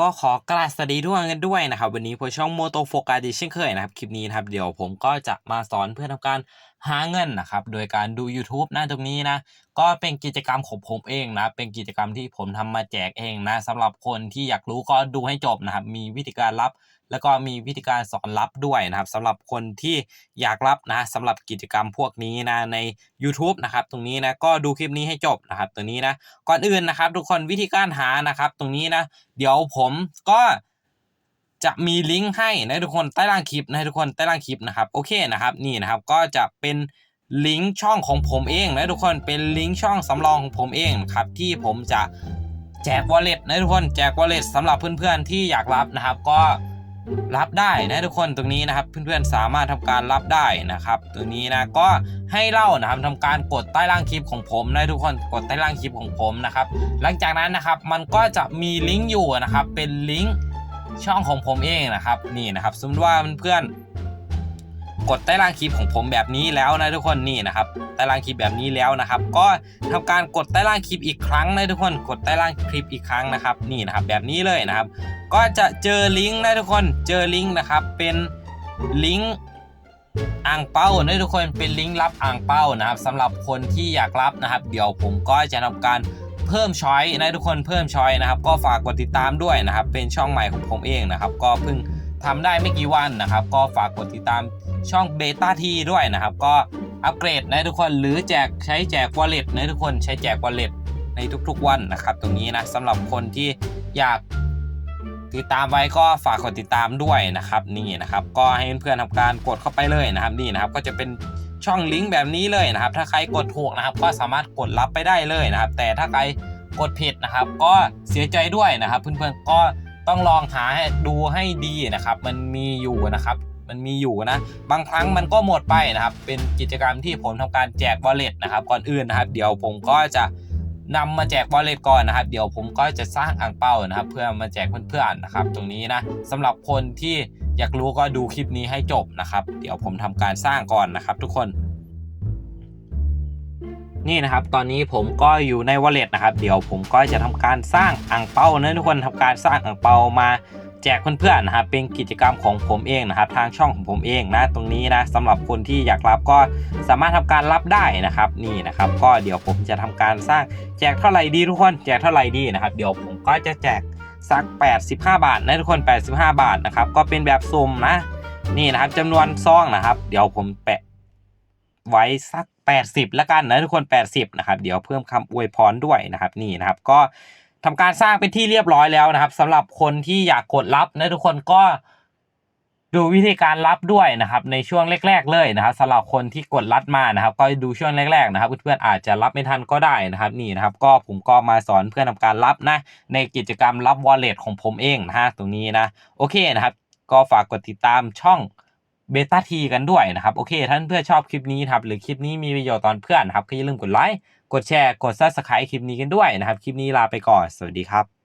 ก็ขอกราบสวัสดีทุกคนกันด้วยนะครับ วันนี้ผมช่องโมโตโฟกัสดิเช่นเคยนะครับ คลิปนี้นะครับ เดี๋ยวผมก็จะมาสอนเพื่อทำการหาเงินนะครับ โดยการดู YouTube นะตรงนี้นะ ก็เป็นกิจกรรมของผมเองนะ เป็นกิจกรรมที่ผมทำมาแจกเองนะสำหรับคนที่อยากรู้ก็ดูให้จบนะครับ มีวิธีการรับ แล้วก็มีวิธีการสอนรับด้วยนะครับสำหรับคนที่อยากรับนะสำหรับกิจกรรมพวกนี้นะใน YouTube นะครับตรงนี้นะก็ดูคลิปนี้ให้จบนะครับตัวนี้นะก่อนอื่นนะครับ ทุกคนวิธีการหานะครับ ตรงนี้นะเดี๋ยวผมก็จะมีลิงก์ให้นะทุกคนใต้ล่างคลิปนะทุกคนใต้ล่างคลิปนะครับโอเคนะครับนี่นะครับก็จะเป็นลิงก์ช่องของผมเองนะทุกคนเป็นลิงก์ช่องสำรองของผมเองครับที่ผมจะแจก wallet นะทุกคนแจก wallet สำหรับเพื่อนๆที่อยากรับนะครับ ก็ รับได้นะทุกคนตรงนี้นะครับ เพื่อนๆสามารถทำการรับได้นะครับ ตัวนี้นะก็ให้เล่านะครับทำการกดใต้ล่างคลิปของผมนะทุกคนกดใต้ล่างคลิปของผมนะครับ หลังจากนั้นนะครับมันก็จะมีลิงก์อยู่นะครับ เป็นลิงก์ช่องของผมเองนะครับนี่นะครับสมมติว่าเพื่อนๆกดใต้ล่างคลิปของผมแบบนี้แล้วนะทุกคนนี่นะครับใต้ล่างคลิปแบบนี้แล้วนะครับ ก็ทำการกดใต้ล่างคลิปอีกครั้งนะทุกคนกดใต้ล่างคลิปอีกครั้งนะครับ นี่นะครับแบบนี้เลยนะครับ ก็จะเจอลิงก์นะทุกคนเจอลิงก์นะครับเป็นลิงก์อ่างเป้านะทุกคนเป็นลิงก์รับอ่างเป้านะครับสำหรับคนที่อยากรับนะครับ เดี๋ยวผมก็จะทำการเพิ่มช้อยนะทุกคนเพิ่มช้อยนะครับ ก็ฝากกดติดตามด้วยนะครับ เป็นช่องใหม่ของผมเองนะครับ ก็เพิ่งทำได้ไม่กี่วันนะครับ ก็ฝากกดติดตามช่องเบต้าทีด้วยนะครับ ก็อัปเกรดนะทุกคนหรือแจกใช้แจก wallet นะทุกคนใช้แจก wallet ในทุกๆวันนะครับ ตรงนี้นะสำหรับคนที่อยาก ติดตามไว้ก็ฝากกดติดตามด้วยนะครับนี่นะครับ ก็ให้เพื่อนๆทำการกดเข้าไปเลยนะครับนี่นะครับก็จะเป็นช่องลิงก์แบบนี้เลยนะครับ ถ้าใครกดถูกนะครับ ก็สามารถกดรับไปได้เลยนะครับ แต่ถ้าใครกดผิดนะครับ ก็เสียใจด้วยนะครับ เพื่อนๆก็ต้องลองหาให้ดูให้ดีนะครับ มันมีอยู่นะครับ มันมีอยู่นะ บางครั้งมันก็หมดไปนะครับ เป็นกิจกรรมที่ผมทำการแจก wallet นะครับ ก่อนอื่นนะครับ เดี๋ยวผมก็จะ นำมาแจกวอลเล็ตก่อนนะครับ เดี๋ยวผมก็จะสร้างอ่างเป้านะครับ เพื่อมาแจกเพื่อนๆนะครับ ตรงนี้นะสำหรับคนที่อยากรู้ก็ดูคลิปนี้ให้จบนะครับ เดี๋ยวผมทำการสร้างก่อนนะครับ ทุกคนนี่นะครับ ตอนนี้ผมก็อยู่ในวอลเล็ตนะครับ เดี๋ยวผมก็จะทำการสร้างอ่างเป้านะทุกคนทำการสร้างอ่างเป้ามา แจกเพื่อนๆนะครับเป็นกิจกรรมของผมเองนะครับ ทางช่องของผมเองนะตรงนี้นะสำหรับคนที่อยากรับก็สามารถทำการรับได้นะครับนี่นะครับ ก็เดี๋ยวผมจะทำการสร้างแจกเท่าไหร่ดีทุกคนแจกเท่าไหร่ดีนะครับ เดี๋ยวผมก็จะแจกสัก 85 บาทนะทุกคน 85 บาทนะครับก็เป็นแบบสุ่มนะนี่นะครับจำนวนซองนะครับ เดี๋ยวผมแปะไว้สัก 80 แล้วกันนะทุกคน 80 นะครับ เดี๋ยวเพิ่มคำอวยพรด้วยนะครับ นี่นะครับก็ ทำการสร้างเป็นที่เรียบร้อยแล้วนะครับสำหรับคนที่อยากกดรับนะทุกคนก็ดูวิธีการรับด้วยนะครับ ในช่วงแรก ๆ เลยนะครับสำหรับคนที่กดรับมานะครับ ก็ดูช่วงแรก ๆ นะครับเพื่อนๆอาจจะรับไม่ทันก็ได้นะครับนี่นะครับ ก็ผมก็มาสอนเพื่อนทำการรับนะ ในกิจกรรมรับ wallet ของผมเองนะฮะตรงนี้นะโอเคนะครับ ก็ฝากกดติดตามช่อง เบต้าทีกันด้วยนะครับ โอเคท่านเพื่อนชอบคลิปนี้ครับหรือคลิปนี้มีประโยชน์ตอนเพื่อนครับก็อย่าลืมกดไลค์กดแชร์กดซับสไครต์คลิปนี้กันด้วยนะครับ คลิปนี้ลาไปก่อน สวัสดีครับ